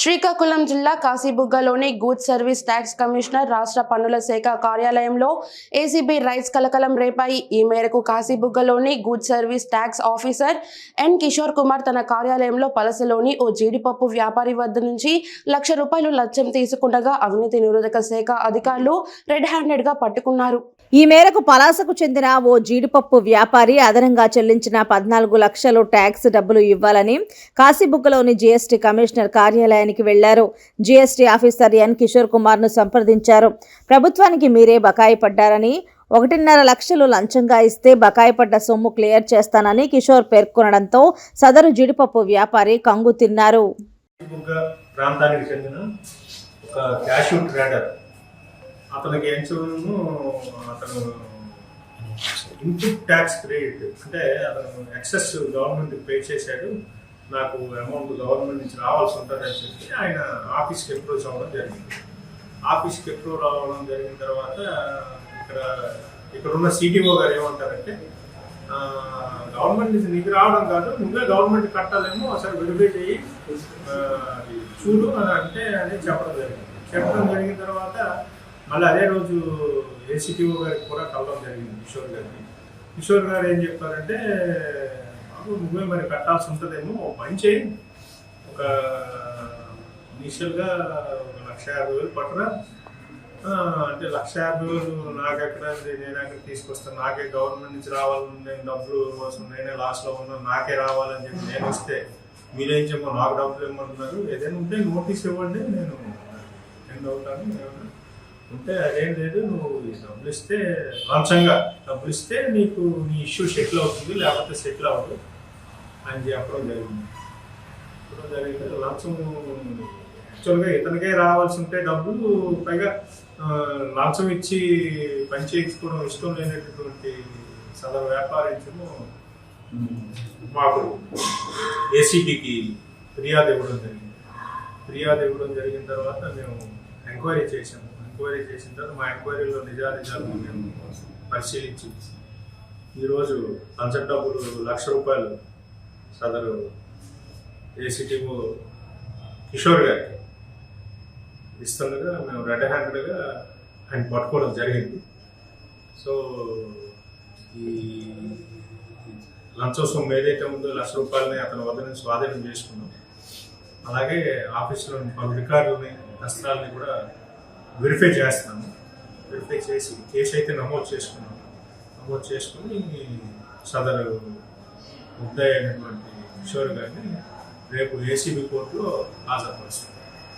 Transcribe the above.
శ్రీకాకుళం జిల్లా కాశీబుగ్గలోని goods service tax commissioner రాష్ట్ర పన్నుల శాఖ కార్యాలయంలో ఏసీబీ రైట్స్ కలకలం రేపాయి. ఈ మేరకు కాశీబుగ్గలోని goods service tax officer N Kishore Kumar తన కార్యాలయంలో పలసలోని ఓ జీడిపప్పు వ్యాపారి వద్ద నుంచి లక్ష రూపాయలు లక్ష్యం తీసుకుండగా అవినీతి నిరోధక శాఖ అధికారులు రెడ్ హ్యాండెడ్గా పట్టుకున్నారు. ఈ మేరకు పలాసకు చెందిన ఓ జీడిపప్పు వ్యాపారి అదనంగా చెల్లించిన పద్నాలుగు లక్షలు ట్యాక్స్ డబ్బులు ఇవ్వాలని కాశీబుగ్గలోని జీఎస్టీ కమిషనర్ కార్యాలయానికి వెళ్ళారు. జీఎస్టీ ఆఫీసర్ ఎన్ కిషోర్ కుమార్ను సంప్రదించారు. ప్రభుత్వానికి మీరే బకాయి పడ్డారని ఒకటిన్నర లక్షలు లంచంగా ఇస్తే బకాయి పడ్డ సొమ్ము క్లియర్ చేస్తానని కిషోర్ పేర్కొనడంతో సదరు జీడిపప్పు వ్యాపారి కంగు తిన్నారు. ప్రాంతానికి చెందిన ఒక ట్రేడర్ అతనికి ఎంచును అతను ఇన్పుట్ ట్యాక్స్ క్రెడిట్ అంటే అతను ఎక్సెస్ గవర్నమెంట్ పే చేశాడు నాకు అమౌంట్ గవర్నమెంట్ నుంచి రావాల్సి ఉంటుందని చెప్పి ఆయన ఆఫీస్కి అప్రోచ్ అవ్వడం జరిగింది. ఆఫీస్కి అప్రూవ్ అవ్వడం జరిగిన తర్వాత ఇక్కడ ఇక్కడ ఉన్న సిటీఓ గారు ఏమంటారంటే గవర్నమెంట్ నుంచి నీకు రావడం కాదు నువ్వే గవర్నమెంట్ కట్టాలేమో ఒకసారి వెరిఫై చేయి చూడు అని అంటే అని చెప్పడం జరిగింది. చెప్పడం జరిగిన తర్వాత మళ్ళీ అదే రోజు ఏసీటీఓ గారికి కూడా కలవడం జరిగింది కిషోర్ గారికి కిషోర్ గారు ఏం చెప్పారంటే బాబు నువ్వే మరి కట్టాల్సి ఉంటుందేమో ఓ పని చేయి. ఒక ఇనిషియల్గా ఒక లక్ష యాభై వేలు పట్టరా. అంటే లక్ష యాభై వేలు నాకు ఎక్కడ నేను ఎక్కడ తీసుకొస్తాను? నాకే గవర్నమెంట్ నుంచి రావాలని నేను డబ్బులు కోసం నేనే లాస్ట్లో ఉన్నాను. నాకే రావాలని చెప్పి నేను వస్తే మీరేం చెప్పు నాకు డబ్బులు ఇవ్వమంటున్నారు ఏదైనా ఉంటే నోటీస్ ఇవ్వండి నేను ఎండ్ అవుతాను. అంటే ఉంటే అదేం లేదు నువ్వు డబ్బులు ఇస్తే లంచంగా డబ్బులు ఇస్తే నీకు నీ ఇష్యూ సెటిల్ అవుతుంది లేకపోతే సెటిల్ అవ్వదు. అని చెప్పడం జరిగింది. చెప్పడం జరిగింది లంచం యాక్చువల్గా ఇతనికే రావాల్సి ఉంటే డబ్బులు పైగా లంచం ఇచ్చి పని చేయించుకోవడం ఇష్టం లేనటువంటి సదరు వ్యాపారించము మాకు ఏసీబీకి ఫిర్యాదు ఇవ్వడం జరిగింది. ఫిర్యాదు ఇవ్వడం జరిగిన తర్వాత మేము ఎంక్వైరీ చేసాము ఎంక్వైరీ చేసిన తర్వాత మా ఎంక్వైరీలో నిజానిజాలను మేము పరిశీలించి ఈరోజు లంచం డబ్బులు లక్ష రూపాయలు సదరు ఏసీటీఓ కిషోర్ గారికి ఇస్తుండగా మేము రెడ్ హ్యాండెడ్గా ఆయన పట్టుకోవడం జరిగింది. సో ఈ లంచం సొమ్ము ఏదైతే ఉందో లక్ష రూపాయలని అతని వద్ద నుంచి స్వాధీనం చేసుకున్నాం. అలాగే ఆఫీసులో పలు రికార్డులని నష్టాలని కూడా వెరిఫై చేస్తున్నాము. వెరిఫై చేసి కేసు అయితే నమోదు చేసుకున్నాము నమోదు చేసుకుని సదరు ముద్దాయి అయినటువంటి కిషోర్ గారిని రేపు ఏసీబీ కోర్టులో హాజరుపరుస్తున్నాం